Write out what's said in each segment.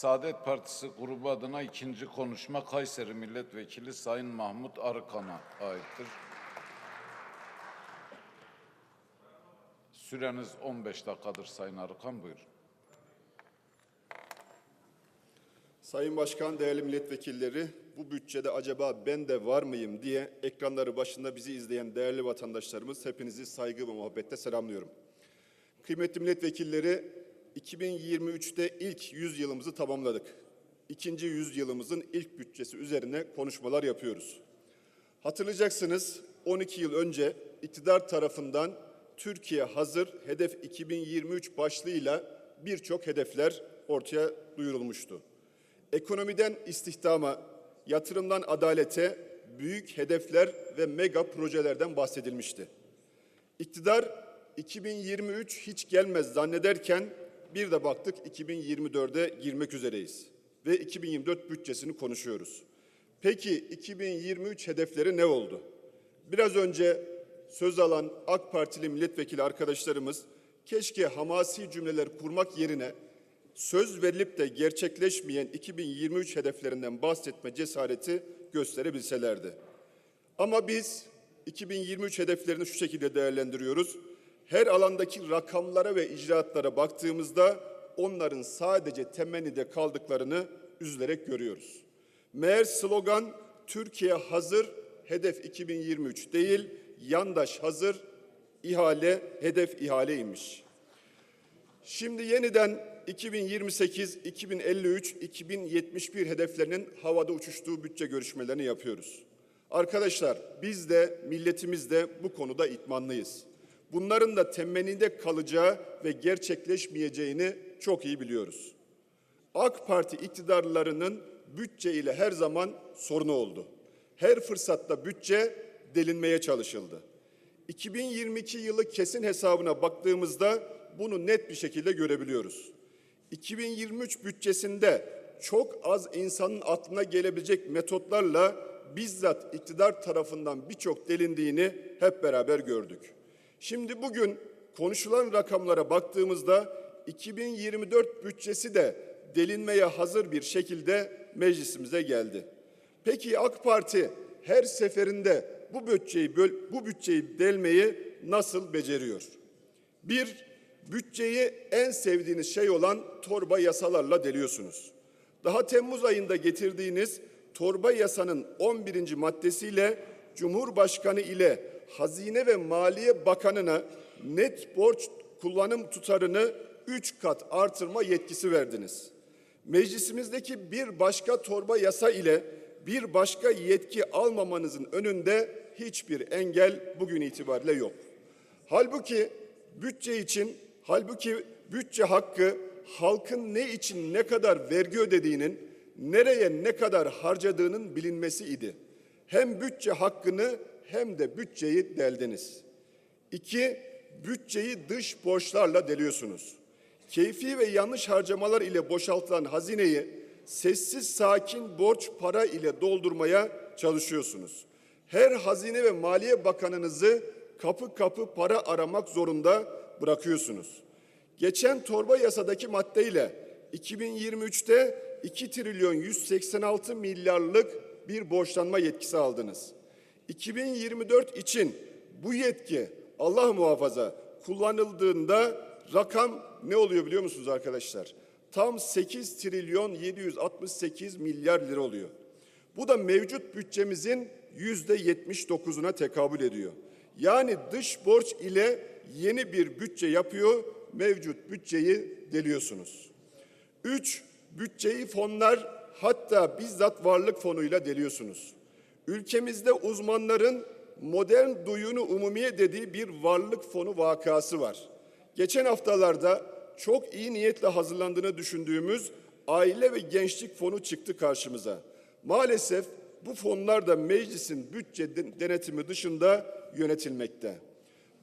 Saadet Partisi grubu adına ikinci konuşma Kayseri Milletvekili Sayın Mahmut Arıkan'a aittir. Süreniz 15 dakikadır Sayın Arıkan buyurun. Sayın Başkan, değerli milletvekilleri, bu bütçede acaba ben de var mıyım diye ekranları başında bizi izleyen değerli vatandaşlarımız hepinizi saygı ve muhabbetle selamlıyorum. Kıymetli milletvekilleri, 2023'te ilk 100 yılımızı tamamladık. İkinci 100 yılımızın ilk bütçesi üzerine konuşmalar yapıyoruz. Hatırlayacaksınız 12 yıl önce iktidar tarafından Türkiye hazır hedef 2023 başlığıyla birçok hedefler ortaya duyurulmuştu. Ekonomiden istihdama, yatırımdan adalete büyük hedefler ve mega projelerden bahsedilmişti. İktidar 2023 hiç gelmez zannederken bir de baktık 2024'e girmek üzereyiz ve 2024 bütçesini konuşuyoruz. Peki 2023 hedefleri ne oldu? Biraz önce söz alan AK Partili milletvekili arkadaşlarımız keşke hamasi cümleler kurmak yerine söz verilip de gerçekleşmeyen 2023 hedeflerinden bahsetme cesareti gösterebilselerdi. Ama biz 2023 hedeflerini şu şekilde değerlendiriyoruz. Her alandaki rakamlara ve icraatlara baktığımızda onların sadece temennide kaldıklarını üzülerek görüyoruz. Meğer slogan Türkiye hazır, hedef 2023 değil, yandaş hazır, ihale, hedef ihaleymiş. Şimdi yeniden 2028, 2053, 2071 hedeflerinin havada uçuştuğu bütçe görüşmelerini yapıyoruz. Arkadaşlar biz de milletimiz de bu konuda itmanlıyız. Bunların da temenninde kalacağı ve gerçekleşmeyeceğini çok iyi biliyoruz. AK Parti iktidarlarının bütçe ile her zaman sorunu oldu. Her fırsatta bütçe delinmeye çalışıldı. 2022 yılı kesin hesabına baktığımızda bunu net bir şekilde görebiliyoruz. 2023 bütçesinde çok az insanın aklına gelebilecek metotlarla bizzat iktidar tarafından birçok delindiğini hep beraber gördük. Şimdi bugün konuşulan rakamlara baktığımızda 2024 bütçesi de delinmeye hazır bir şekilde meclisimize geldi. Peki AK Parti her seferinde bu bütçeyi bu bütçeyi delmeyi nasıl beceriyor? Bir, bütçeyi en sevdiğiniz şey olan torba yasalarla deliyorsunuz. Daha Temmuz ayında getirdiğiniz torba yasanın 11. maddesiyle Cumhurbaşkanı ile Hazine ve Maliye Bakanı'na net borç kullanım tutarını 3 kat artırma yetkisi verdiniz. Meclisimizdeki bir başka torba yasa ile bir başka yetki almamanızın önünde hiçbir engel bugün itibariyle yok. Halbuki bütçe için, halbuki bütçe hakkı halkın ne için ne kadar vergi ödediğinin, nereye ne kadar harcadığının bilinmesi idi. Hem bütçe hakkını hem de bütçeyi deldiniz. İki, bütçeyi dış borçlarla deliyorsunuz. Keyfi ve yanlış harcamalar ile boşaltılan hazineyi sessiz sakin borç para ile doldurmaya çalışıyorsunuz. Her hazine ve maliye bakanınızı kapı kapı para aramak zorunda bırakıyorsunuz. Geçen torba yasadaki maddeyle 2023'te 2 trilyon 186 milyarlık bir borçlanma yetkisi aldınız. 2024 için bu yetki Allah muhafaza kullanıldığında rakam ne oluyor biliyor musunuz arkadaşlar? Tam 8 trilyon 768 milyar lira oluyor. Bu da mevcut bütçemizin yüzde 79'una tekabül ediyor. Yani dış borç ile yeni bir bütçe yapıyor, mevcut bütçeyi deliyorsunuz. Üç, bütçeyi fonlar hatta bizzat varlık fonuyla deliyorsunuz. Ülkemizde uzmanların modern duyunu umumiye dediği bir varlık fonu vakası var. Geçen haftalarda çok iyi niyetle hazırlandığını düşündüğümüz aile ve gençlik fonu çıktı karşımıza. Maalesef bu fonlar da meclisin bütçe denetimi dışında yönetilmekte.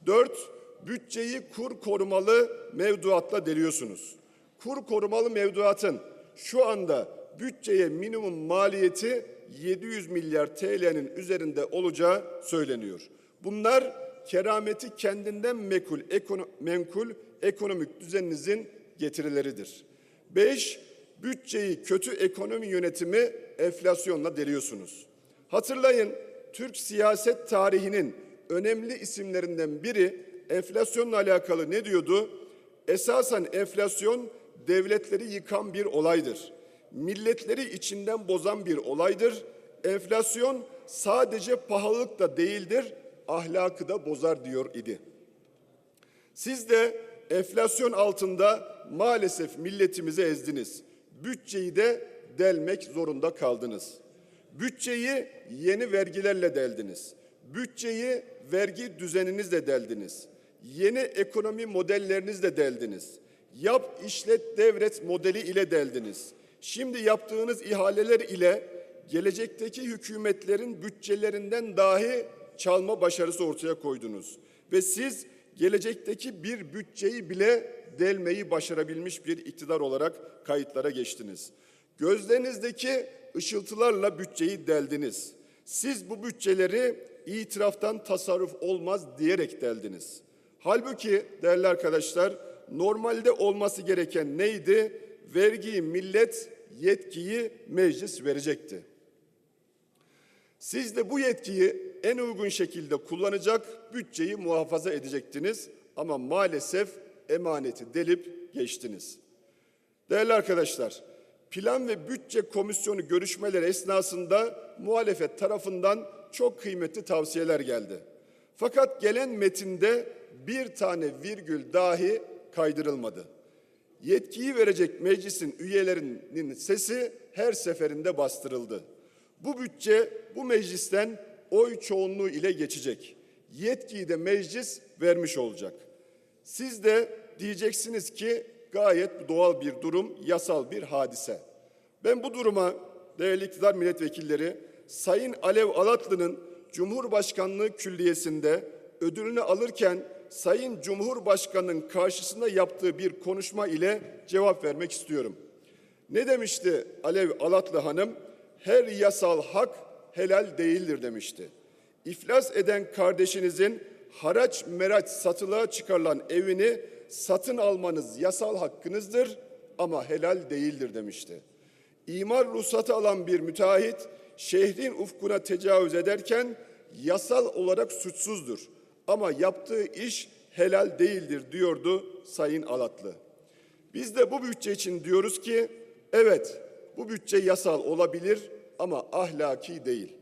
Dört, bütçeyi kur korumalı mevduatla deliyorsunuz. Kur korumalı mevduatın şu anda bütçeye minimum maliyeti 700 milyar TL'nin üzerinde olacağı söyleniyor. Bunlar kerameti kendinden mekul, ekono, menkul ekonomik düzeninizin getirileridir. Beş, bütçeyi kötü ekonomi yönetimi enflasyonla deliyorsunuz. Hatırlayın Türk siyaset tarihinin önemli isimlerinden biri enflasyonla alakalı ne diyordu? Esasen enflasyon devletleri yıkan bir olaydır. Milletleri içinden bozan bir olaydır. Enflasyon sadece pahalılık da değildir, ahlakı da bozar diyor idi. Siz de enflasyon altında maalesef milletimizi ezdiniz. Bütçeyi de delmek zorunda kaldınız. Bütçeyi yeni vergilerle deldiniz. Bütçeyi vergi düzeninizle deldiniz. Yeni ekonomi modellerinizle deldiniz. Yap, işlet, devret modeli ile deldiniz. Şimdi yaptığınız ihaleler ile gelecekteki hükümetlerin bütçelerinden dahi çalma başarısı ortaya koydunuz. Ve siz gelecekteki bir bütçeyi bile delmeyi başarabilmiş bir iktidar olarak kayıtlara geçtiniz. Gözlerinizdeki ışıltılarla bütçeyi deldiniz. Siz bu bütçeleri itiraftan tasarruf olmaz diyerek deldiniz. Halbuki değerli arkadaşlar normalde olması gereken neydi? Vergiyi millet, yetkiyi meclis verecekti. Siz de bu yetkiyi en uygun şekilde kullanacak, bütçeyi muhafaza edecektiniz ama maalesef emaneti delip geçtiniz. Değerli arkadaşlar, Plan ve Bütçe Komisyonu görüşmeleri esnasında muhalefet tarafından çok kıymetli tavsiyeler geldi. Fakat gelen metinde bir tane virgül dahi kaydırılmadı. Yetkiyi verecek meclisin üyelerinin sesi her seferinde bastırıldı. Bu bütçe bu meclisten oy çoğunluğu ile geçecek. Yetkiyi de meclis vermiş olacak. Siz de diyeceksiniz ki gayet doğal bir durum, yasal bir hadise. Ben bu duruma değerli iktidar milletvekilleri Sayın Alev Alatlı'nın Cumhurbaşkanlığı Külliyesi'nde ödülünü alırken Sayın Cumhurbaşkanı'nın karşısında yaptığı bir konuşma ile cevap vermek istiyorum. Ne demişti Alev Alatlı Hanım? Her yasal hak helal değildir demişti. İflas eden kardeşinizin haraç meraç satılığa çıkarılan evini satın almanız yasal hakkınızdır ama helal değildir demişti. İmar ruhsatı alan bir müteahhit şehrin ufkuna tecavüz ederken yasal olarak suçsuzdur ama yaptığı iş helal değildir diyordu Sayın Alatlı. Biz de bu bütçe için diyoruz ki evet bu bütçe yasal olabilir ama ahlaki değil.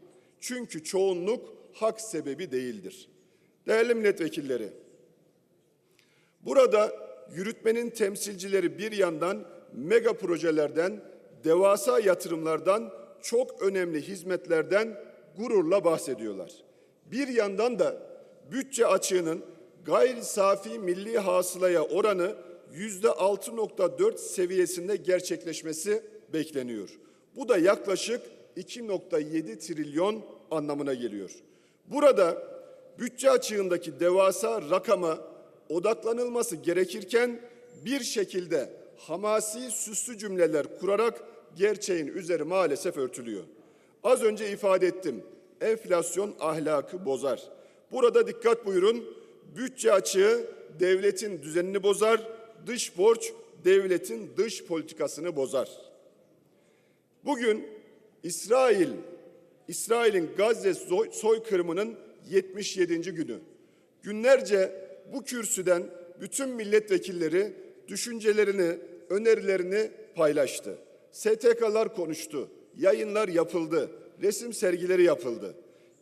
Çünkü çoğunluk hak sebebi değildir. Değerli milletvekilleri, burada yürütmenin temsilcileri bir yandan mega projelerden, devasa yatırımlardan, çok önemli hizmetlerden gururla bahsediyorlar. Bir yandan da bütçe açığının gayri safi milli hasılaya oranı yüzde 6.4 seviyesinde gerçekleşmesi bekleniyor. Bu da yaklaşık 2.7 trilyon anlamına geliyor. Burada bütçe açığındaki devasa rakama odaklanılması gerekirken bir şekilde hamasi süslü cümleler kurarak gerçeğin üzeri maalesef örtülüyor. Az önce ifade ettim. Enflasyon ahlakı bozar. Burada dikkat buyurun. Bütçe açığı devletin düzenini bozar, dış borç devletin dış politikasını bozar. Bugün İsrail, İsrail'in Gazze soy- soykırımının 77. günü. Günlerce bu kürsüden bütün milletvekilleri düşüncelerini, önerilerini paylaştı. STK'lar konuştu, yayınlar yapıldı, resim sergileri yapıldı.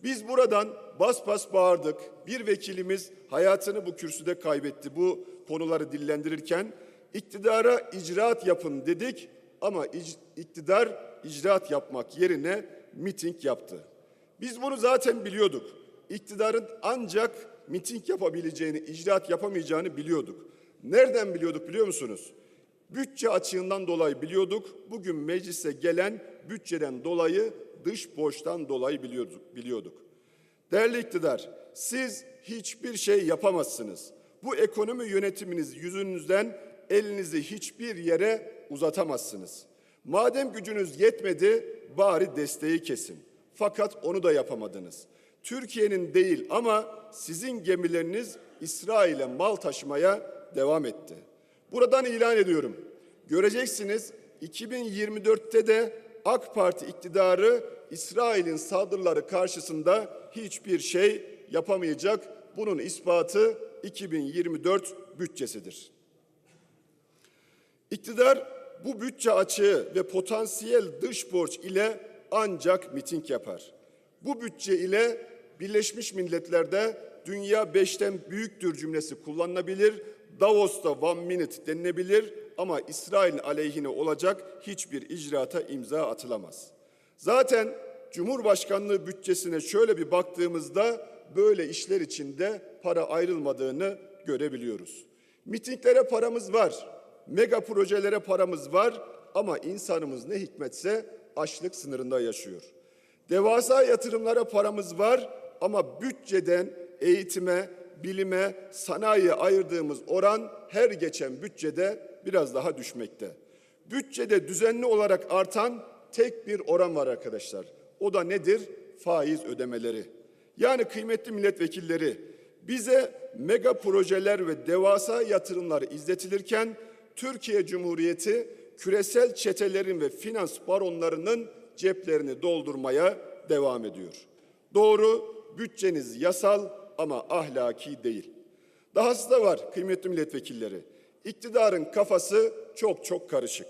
Biz buradan bas bas bağırdık. Bir vekilimiz hayatını bu kürsüde kaybetti bu konuları dillendirirken. iktidara icraat yapın dedik ama ic- iktidar icraat yapmak yerine miting yaptı. Biz bunu zaten biliyorduk. İktidarın ancak miting yapabileceğini, icraat yapamayacağını biliyorduk. Nereden biliyorduk biliyor musunuz? Bütçe açığından dolayı biliyorduk. Bugün meclise gelen bütçeden dolayı dış borçtan dolayı biliyorduk. biliyorduk. Değerli iktidar, siz hiçbir şey yapamazsınız. Bu ekonomi yönetiminiz yüzünüzden elinizi hiçbir yere uzatamazsınız. Madem gücünüz yetmedi, bari desteği kesin. Fakat onu da yapamadınız. Türkiye'nin değil ama sizin gemileriniz İsrail'e mal taşımaya devam etti. Buradan ilan ediyorum. Göreceksiniz 2024'te de AK Parti iktidarı İsrail'in saldırıları karşısında hiçbir şey yapamayacak. Bunun ispatı 2024 bütçesidir. İktidar bu bütçe açığı ve potansiyel dış borç ile ancak miting yapar. Bu bütçe ile Birleşmiş Milletler'de dünya beşten büyüktür cümlesi kullanılabilir. Davos'ta one minute denilebilir ama İsrail aleyhine olacak hiçbir icraata imza atılamaz. Zaten Cumhurbaşkanlığı bütçesine şöyle bir baktığımızda böyle işler içinde para ayrılmadığını görebiliyoruz. Mitinglere paramız var, mega projelere paramız var ama insanımız ne hikmetse açlık sınırında yaşıyor. Devasa yatırımlara paramız var ama bütçeden eğitime, bilime, sanayiye ayırdığımız oran her geçen bütçede biraz daha düşmekte. Bütçede düzenli olarak artan tek bir oran var arkadaşlar. O da nedir? Faiz ödemeleri. Yani kıymetli milletvekilleri bize mega projeler ve devasa yatırımlar izletilirken Türkiye Cumhuriyeti küresel çetelerin ve finans baronlarının ceplerini doldurmaya devam ediyor. Doğru, bütçeniz yasal ama ahlaki değil. Dahası da var kıymetli milletvekilleri. İktidarın kafası çok çok karışık.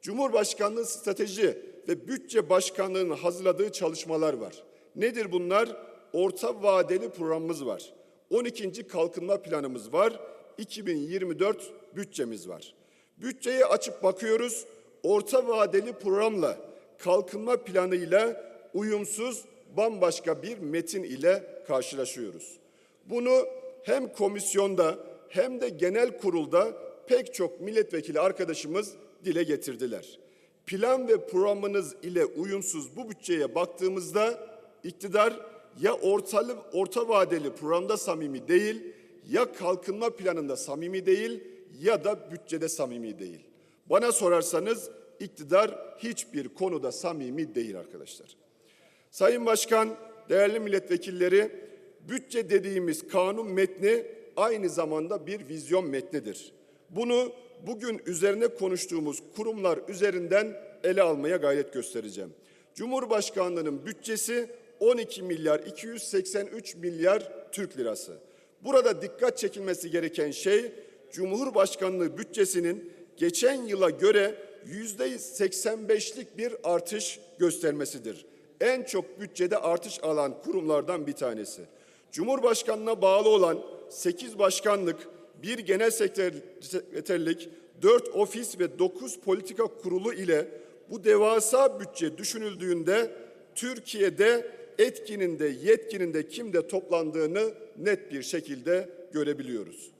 Cumhurbaşkanlığı strateji ve bütçe başkanlığının hazırladığı çalışmalar var. Nedir bunlar? Orta vadeli programımız var. 12. kalkınma planımız var. 2024 bütçemiz var. Bütçeyi açıp bakıyoruz. Orta vadeli programla kalkınma planıyla uyumsuz bambaşka bir metin ile karşılaşıyoruz. Bunu hem komisyonda hem de genel kurulda pek çok milletvekili arkadaşımız dile getirdiler. Plan ve programınız ile uyumsuz bu bütçeye baktığımızda iktidar ya ortalı, orta vadeli programda samimi değil, ya kalkınma planında samimi değil ya da bütçede samimi değil. Bana sorarsanız iktidar hiçbir konuda samimi değil arkadaşlar. Sayın Başkan, değerli milletvekilleri, bütçe dediğimiz kanun metni aynı zamanda bir vizyon metnidir. Bunu bugün üzerine konuştuğumuz kurumlar üzerinden ele almaya gayret göstereceğim. Cumhurbaşkanlığının bütçesi 12 milyar 283 milyar Türk lirası. Burada dikkat çekilmesi gereken şey Cumhurbaşkanlığı bütçesinin geçen yıla göre yüzde 85'lik bir artış göstermesidir. En çok bütçede artış alan kurumlardan bir tanesi. Cumhurbaşkanına bağlı olan 8 başkanlık, bir genel sekreterlik, 4 ofis ve 9 politika kurulu ile bu devasa bütçe düşünüldüğünde Türkiye'de etkinin de yetkinin de kimde toplandığını net bir şekilde görebiliyoruz.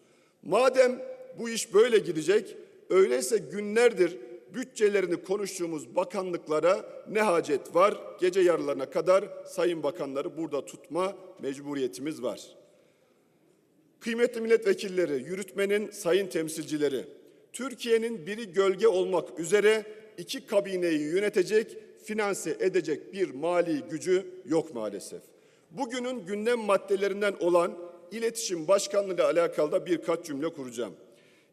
Madem bu iş böyle gidecek, öyleyse günlerdir bütçelerini konuştuğumuz bakanlıklara ne hacet var? Gece yarılarına kadar sayın bakanları burada tutma mecburiyetimiz var. Kıymetli milletvekilleri, yürütmenin sayın temsilcileri, Türkiye'nin biri gölge olmak üzere iki kabineyi yönetecek, finanse edecek bir mali gücü yok maalesef. Bugünün gündem maddelerinden olan iletişim başkanlığı ile alakalı da birkaç cümle kuracağım.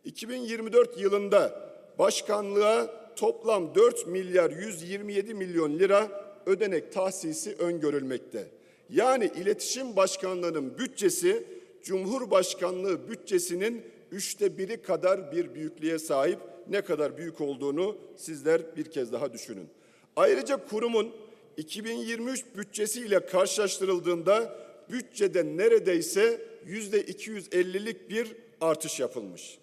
2024 yılında başkanlığa toplam 4 milyar 127 milyon lira ödenek tahsisi öngörülmekte. Yani iletişim başkanlığının bütçesi Cumhurbaşkanlığı bütçesinin üçte biri kadar bir büyüklüğe sahip ne kadar büyük olduğunu sizler bir kez daha düşünün. Ayrıca kurumun 2023 bütçesiyle karşılaştırıldığında bütçede neredeyse yüzde 250'lik bir artış yapılmış.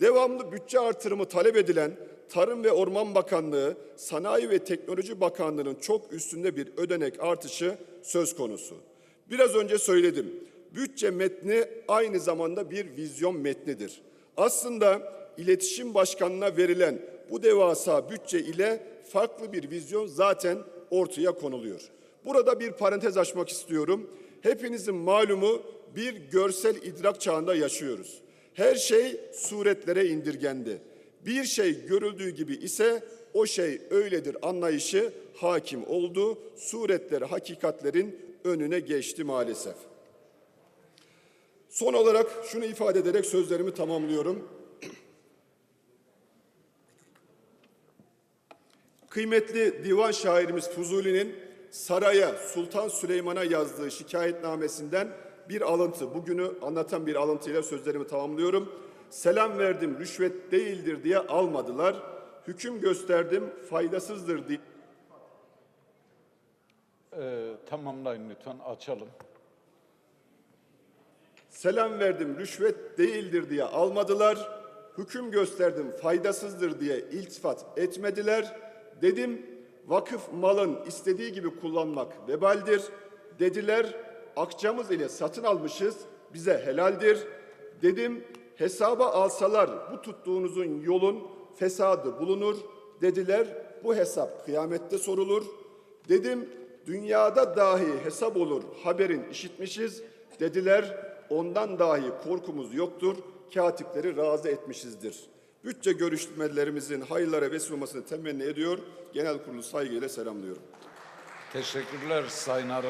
Devamlı bütçe artırımı talep edilen Tarım ve Orman Bakanlığı, Sanayi ve Teknoloji Bakanlığı'nın çok üstünde bir ödenek artışı söz konusu. Biraz önce söyledim. Bütçe metni aynı zamanda bir vizyon metnidir. Aslında iletişim başkanına verilen bu devasa bütçe ile farklı bir vizyon zaten ortaya konuluyor. Burada bir parantez açmak istiyorum. Hepinizin malumu bir görsel idrak çağında yaşıyoruz. Her şey suretlere indirgendi. Bir şey görüldüğü gibi ise o şey öyledir anlayışı hakim oldu. Suretler hakikatlerin önüne geçti maalesef. Son olarak şunu ifade ederek sözlerimi tamamlıyorum. Kıymetli divan şairimiz Fuzuli'nin saraya Sultan Süleyman'a yazdığı şikayetnamesinden bir alıntı. Bugünü anlatan bir alıntıyla sözlerimi tamamlıyorum. Selam verdim rüşvet değildir diye almadılar. Hüküm gösterdim faydasızdır diye. Ee, tamamlayın lütfen açalım. Selam verdim rüşvet değildir diye almadılar. Hüküm gösterdim faydasızdır diye iltifat etmediler. Dedim vakıf malın istediği gibi kullanmak vebaldir. Dediler akçamız ile satın almışız bize helaldir. Dedim hesaba alsalar bu tuttuğunuzun yolun fesadı bulunur. Dediler bu hesap kıyamette sorulur. Dedim dünyada dahi hesap olur haberin işitmişiz. Dediler ondan dahi korkumuz yoktur. Katipleri razı etmişizdir. Bütçe görüşmelerimizin hayırlara vesile olmasını temenni ediyor. Genel kurulu saygıyla selamlıyorum. Teşekkürler Sayın Arıkan.